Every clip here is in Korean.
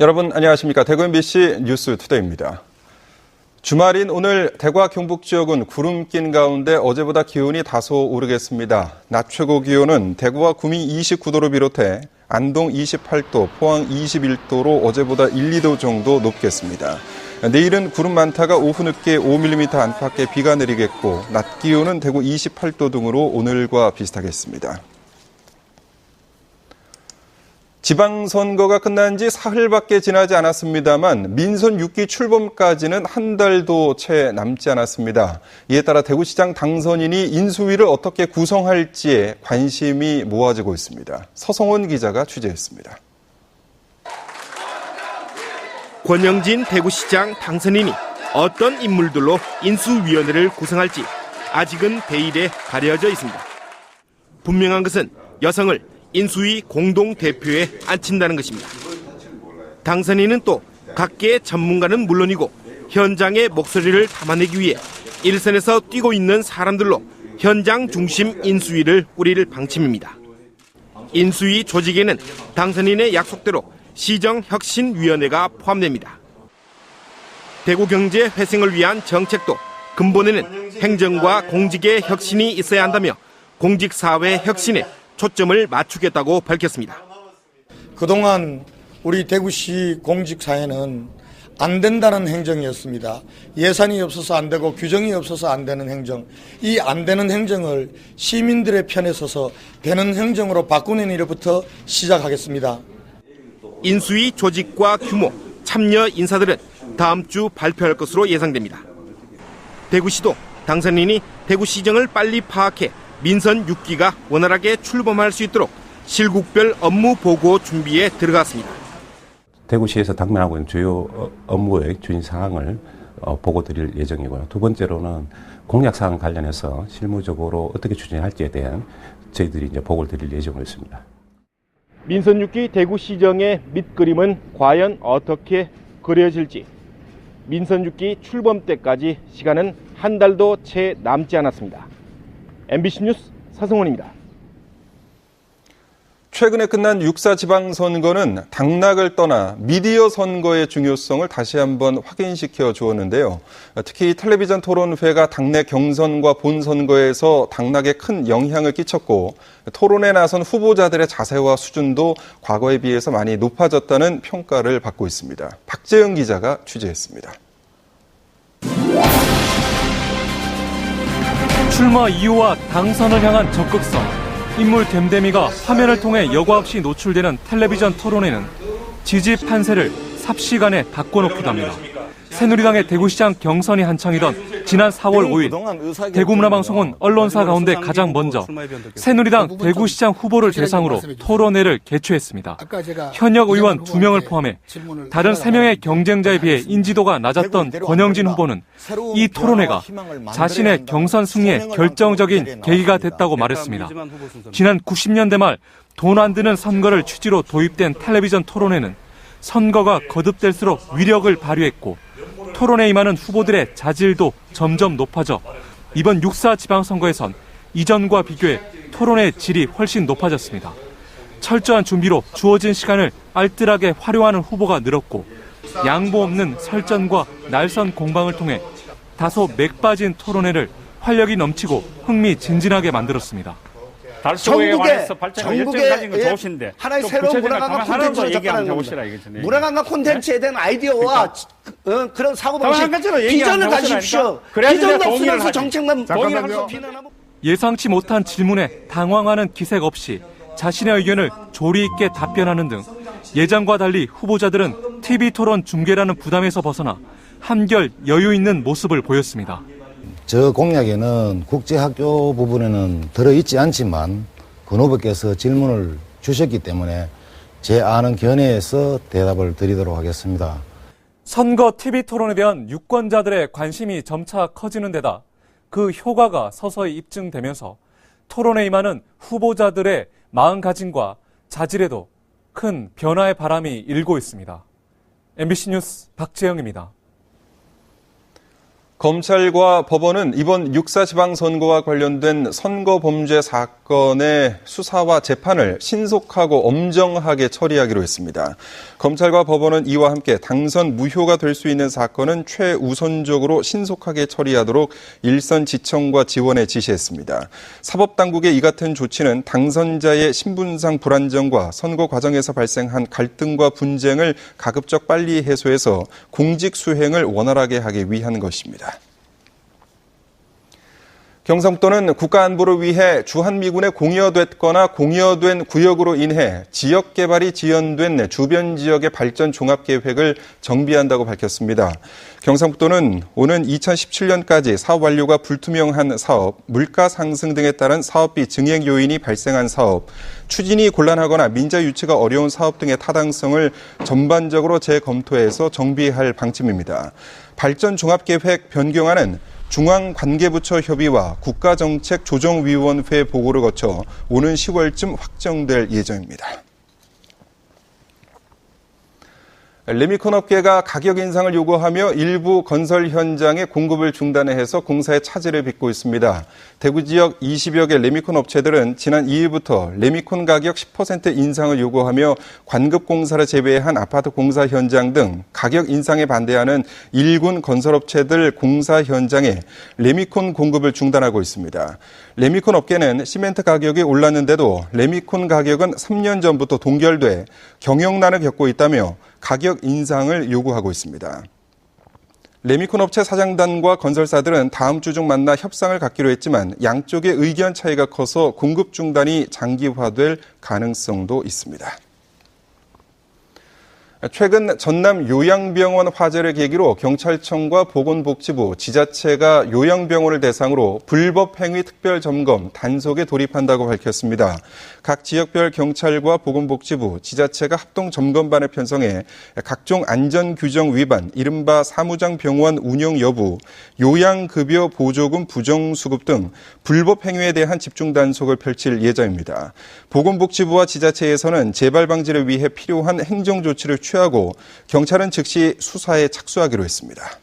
여러분 안녕하십니까. 대구 MBC 뉴스 투데이입니다. 주말인 오늘 대구와 경북 지역은 구름 낀 가운데 어제보다 기온이 다소 오르겠습니다. 낮 최고 기온은 대구와 구미 29도를 비롯해 안동 28도, 포항 21도로 어제보다 1, 2도 정도 높겠습니다. 내일은 구름 많다가 오후 늦게 5mm 안팎의 비가 내리겠고 낮 기온은 대구 28도 등으로 오늘과 비슷하겠습니다. 지방선거가 끝난 지 사흘밖에 지나지 않았습니다만 민선 6기 출범까지는 한 달도 채 남지 않았습니다. 이에 따라 대구시장 당선인이 인수위를 어떻게 구성할지에 관심이 모아지고 있습니다. 서성원 기자가 취재했습니다. 권영진 대구시장 당선인이 어떤 인물들로 인수위원회를 구성할지 아직은 베일에 가려져 있습니다. 분명한 것은 여성을 인수위 공동 대표에 앉힌다는 것입니다. 당선인은 또 각계의 전문가는 물론이고 현장의 목소리를 담아내기 위해 일선에서 뛰고 있는 사람들로 현장 중심 인수위를 꾸릴 방침입니다. 인수위 조직에는 당선인의 약속대로 시정혁신위원회가 포함됩니다. 대구 경제 회생을 위한 정책도 근본에는 행정과 공직의 혁신이 있어야 한다며 공직사회 혁신에 초점을 맞추겠다고 밝혔습니다. 그동안 우리 대구시 공직사회는 안 된다는 행정이었습니다. 예산이 없어서 안 되고 규정이 없어서 안 되는 행정. 이 안 되는 행정을 시민들의 편에 서서 되는 행정으로 바꾸는 일부터 시작하겠습니다. 인수위 조직과 규모, 참여 인사들은 다음 주 발표할 것으로 예상됩니다. 대구시도 당선인이 대구시정을 빨리 파악해 민선 6기가 원활하게 출범할 수 있도록 실국별 업무 보고 준비에 들어갔습니다. 대구시에서 당면하고 있는 주요 어, 업무의 추진 사항을 어, 보고 드릴 예정이고요. 두 번째로는 공약 사항 관련해서 실무적으로 어떻게 추진할지에 대한 저희들이 이제 보고를 드릴 예정으로 있습니다. 민선 6기 대구시정의 밑그림은 과연 어떻게 그려질지 민선 6기 출범 때까지 시간은 한 달도 채 남지 않았습니다. MBC 뉴스 서성원입니다. 최근에 끝난 육사 지방선거는 당락을 떠나 미디어 선거의 중요성을 다시 한번 확인시켜 주었는데요. 특히 텔레비전 토론회가 당내 경선과 본선거에서 당락에 큰 영향을 끼쳤고 토론에 나선 후보자들의 자세와 수준도 과거에 비해서 많이 높아졌다는 평가를 받고 있습니다. 박재영 기자가 취재했습니다. 출마 이유와 당선을 향한 적극성, 인물 댐댐이가 화면을 통해 여과 없이 노출되는 텔레비전 토론회는 지지 판세를 삽시간에 바꿔놓기도 합니다. 새누리당의 대구시장 경선이 한창이던 지난 4월 5일 대구문화방송은 언론사 가운데 가장 먼저 새누리당 대구시장 후보를 대상으로 토론회를 개최했습니다. 현역 의원 2명을 포함해 다른 3명의 경쟁자에 비해 인지도가 낮았던 권영진 후보는 이 토론회가 자신의 경선 승리에 결정적인 계기가 됐다고 말했습니다. 지난 90년대 말 돈 안 드는 선거를 취지로 도입된 텔레비전 토론회는 선거가 거듭될수록 위력을 발휘했고 토론에 임하는 후보들의 자질도 점점 높아져 이번 6사 지방선거에선 이전과 비교해 토론의 질이 훨씬 높아졌습니다. 철저한 준비로 주어진 시간을 알뜰하게 활용하는 후보가 늘었고 양보 없는 설전과 날선 공방을 통해 다소 맥 빠진 토론회를 활력이 넘치고 흥미진진하게 만들었습니다. 전국에 건 예, 좋으신데 하나의 좀 새로운 문화관광 콘텐츠를 접근하는 겁니다. 문화관광 콘텐츠에 대한 아이디어와 어, 그런 사고방식 비전을 가지십시오. 비전도 동의를 없으면서. 정책만 하면서 비난하면 예상치 못한 질문에 당황하는 기색 없이 자신의 의견을 조리 있게 답변하는 등 예전과 달리 후보자들은 TV 토론 중계라는 부담에서 벗어나 한결 여유 있는 모습을 보였습니다. 저 공약에는 국제학교 부분에는 들어있지 않지만 권 후보께서 질문을 주셨기 때문에 제 아는 견해에서 대답을 드리도록 하겠습니다. 선거 TV 토론에 대한 유권자들의 관심이 점차 커지는 데다 그 효과가 서서히 입증되면서 토론에 임하는 후보자들의 마음가짐과 자질에도 큰 변화의 바람이 일고 있습니다. MBC 뉴스 박재영입니다. 검찰과 법원은 이번 육사 지방선거와 관련된 선거 범죄 사건 사건의 수사와 재판을 신속하고 엄정하게 처리하기로 했습니다. 검찰과 법원은 이와 함께 당선 무효가 될 수 있는 사건은 최우선적으로 신속하게 처리하도록 일선 지청과 지원에 지시했습니다. 사법당국의 이 같은 조치는 당선자의 신분상 불안정과 선거 과정에서 발생한 갈등과 분쟁을 가급적 빨리 해소해서 공직 수행을 원활하게 하기 위한 것입니다. 경상북도는 국가 안보를 위해 주한미군에 공여됐거나 공여된 구역으로 인해 지역 개발이 지연된 주변 지역의 발전 종합 계획을 정비한다고 밝혔습니다. 경상북도는 오는 2017년까지 사업 완료가 불투명한 사업, 물가 상승 등에 따른 사업비 증액 요인이 발생한 사업, 추진이 곤란하거나 민자 유치가 어려운 사업 등의 타당성을 전반적으로 재검토해서 정비할 방침입니다. 발전 종합 계획 변경안은 중앙관계부처 협의와 국가정책조정위원회 보고를 거쳐 오는 10월쯤 확정될 예정입니다. 레미콘 업계가 가격 인상을 요구하며 일부 건설 현장의 공급을 중단해서 공사에 차질을 빚고 있습니다. 대구 지역 20여 개 레미콘 업체들은 지난 2일부터 레미콘 가격 10% 인상을 요구하며 관급 공사를 제외한 아파트 공사 현장 등 가격 인상에 반대하는 일군 건설업체들 공사 현장에 레미콘 공급을 중단하고 있습니다. 레미콘 업계는 시멘트 가격이 올랐는데도 레미콘 가격은 3년 전부터 동결돼 경영난을 겪고 있다며 가격 인상을 요구하고 있습니다. 레미콘 업체 사장단과 건설사들은 다음 주 중 만나 협상을 갖기로 했지만 양쪽의 의견 차이가 커서 공급 중단이 장기화될 가능성도 있습니다. 최근 전남 요양병원 화재를 계기로 경찰청과 보건복지부, 지자체가 요양병원을 대상으로 불법 행위 특별 점검 단속에 돌입한다고 밝혔습니다. 각 지역별 경찰과 보건복지부, 지자체가 합동 점검반을 편성해 각종 안전 규정 위반, 이른바 사무장 병원 운영 여부, 요양급여 보조금 부정 수급 등 불법 행위에 대한 집중 단속을 펼칠 예정입니다. 보건복지부와 지자체에서는 재발 방지를 위해 필요한 행정 조치를 취하고 경찰은 즉시 수사에 착수하기로 했습니다.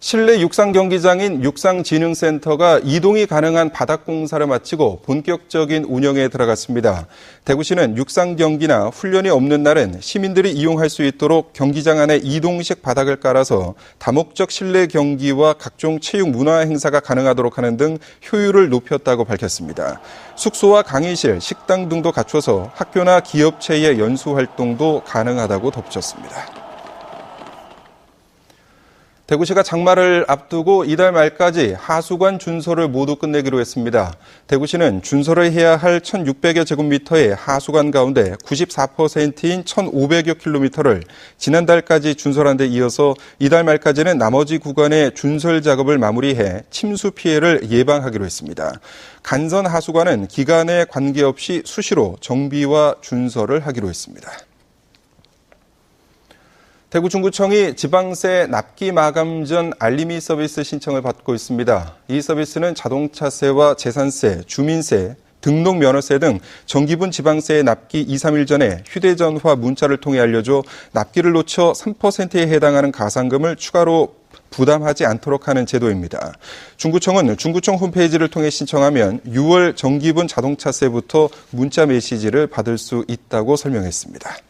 실내 육상 경기장인 육상진흥센터가 이동이 가능한 바닥 공사를 마치고 본격적인 운영에 들어갔습니다. 대구시는 육상 경기나 훈련이 없는 날은 시민들이 이용할 수 있도록 경기장 안에 이동식 바닥을 깔아서 다목적 실내 경기와 각종 체육 문화 행사가 가능하도록 하는 등 효율을 높였다고 밝혔습니다. 숙소와 강의실, 식당 등도 갖춰서 학교나 기업체의 연수 활동도 가능하다고 덧붙였습니다. 대구시가 장마를 앞두고 이달 말까지 하수관 준설을 모두 끝내기로 했습니다. 대구시는 준설을 해야 할 1,600여 제곱미터의 하수관 가운데 94%인 1,500여 킬로미터를 지난달까지 준설한 데 이어서 이달 말까지는 나머지 구간의 준설 작업을 마무리해 침수 피해를 예방하기로 했습니다. 간선 하수관은 기간에 관계없이 수시로 정비와 준설을 하기로 했습니다. 대구 중구청이 지방세 납기 마감 전 알림이 서비스 신청을 받고 있습니다. 이 서비스는 자동차세와 재산세, 주민세, 등록 면허세 등 정기분 지방세의 납기 2, 3일 전에 휴대전화 문자를 통해 알려줘 납기를 놓쳐 3%에 해당하는 가산금을 추가로 부담하지 않도록 하는 제도입니다. 중구청은 중구청 홈페이지를 통해 신청하면 6월 정기분 자동차세부터 문자 메시지를 받을 수 있다고 설명했습니다.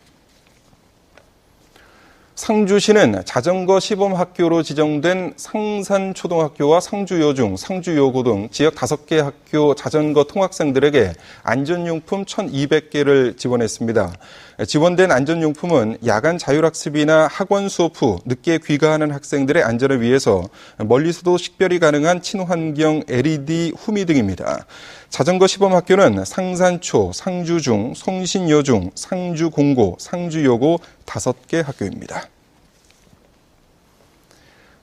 상주시는 자전거 시범 학교로 지정된 상산초등학교와 상주여중, 상주여고 등 지역 5개 학교 자전거 통학생들에게 안전용품 1,200개를 지원했습니다. 지원된 안전용품은 야간 자율학습이나 학원 수업 후 늦게 귀가하는 학생들의 안전을 위해서 멀리서도 식별이 가능한 친환경 LED 후미 등입니다. 자전거 시범 학교는 상산초, 상주중, 송신여중, 상주공고, 상주여고 5개 학교입니다.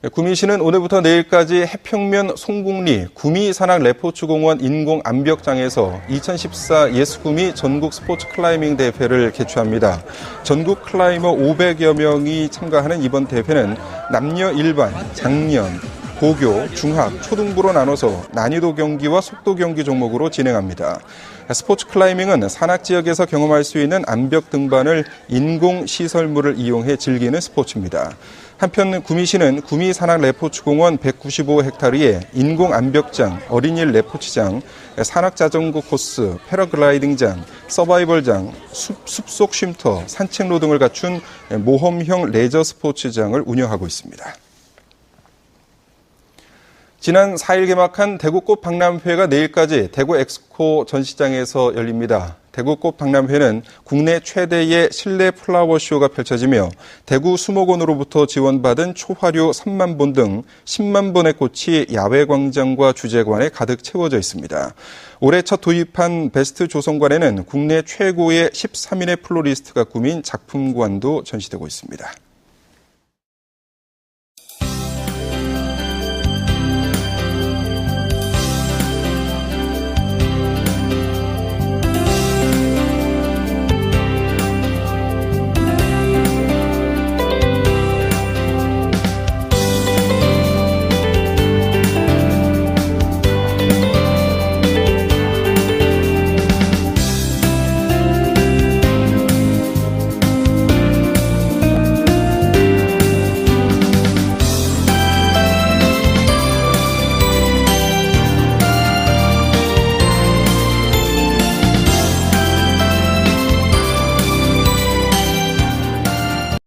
구미시는 오늘부터 내일까지 해평면 송곡리 구미산악 레포츠공원 인공 암벽장에서 2014 예스구미 전국 스포츠 클라이밍 대회를 개최합니다. 전국 클라이머 500여 명이 참가하는 이번 대회는 남녀 일반, 장년, 고교, 중학, 초등부로 나눠서 난이도 경기와 속도 경기 종목으로 진행합니다. 스포츠 클라이밍은 산악 지역에서 경험할 수 있는 암벽 등반을 인공 시설물을 이용해 즐기는 스포츠입니다. 한편 구미시는 구미 산악 레포츠공원 195헥타르에 인공 암벽장, 어린이 레포츠장, 산악 자전거 코스, 패러글라이딩장, 서바이벌장, 숲, 숲속 쉼터, 산책로 등을 갖춘 모험형 레저 스포츠장을 운영하고 있습니다. 지난 4일 개막한 대구 꽃 박람회가 내일까지 대구 엑스코 전시장에서 열립니다. 대구꽃 박람회는 국내 최대의 실내 플라워쇼가 펼쳐지며 대구 수목원으로부터 지원받은 초화류 3만 본 등 10만 본의 꽃이 야외 광장과 주제관에 가득 채워져 있습니다. 올해 첫 도입한 베스트 조성관에는 국내 최고의 13인의 플로리스트가 꾸민 작품관도 전시되고 있습니다.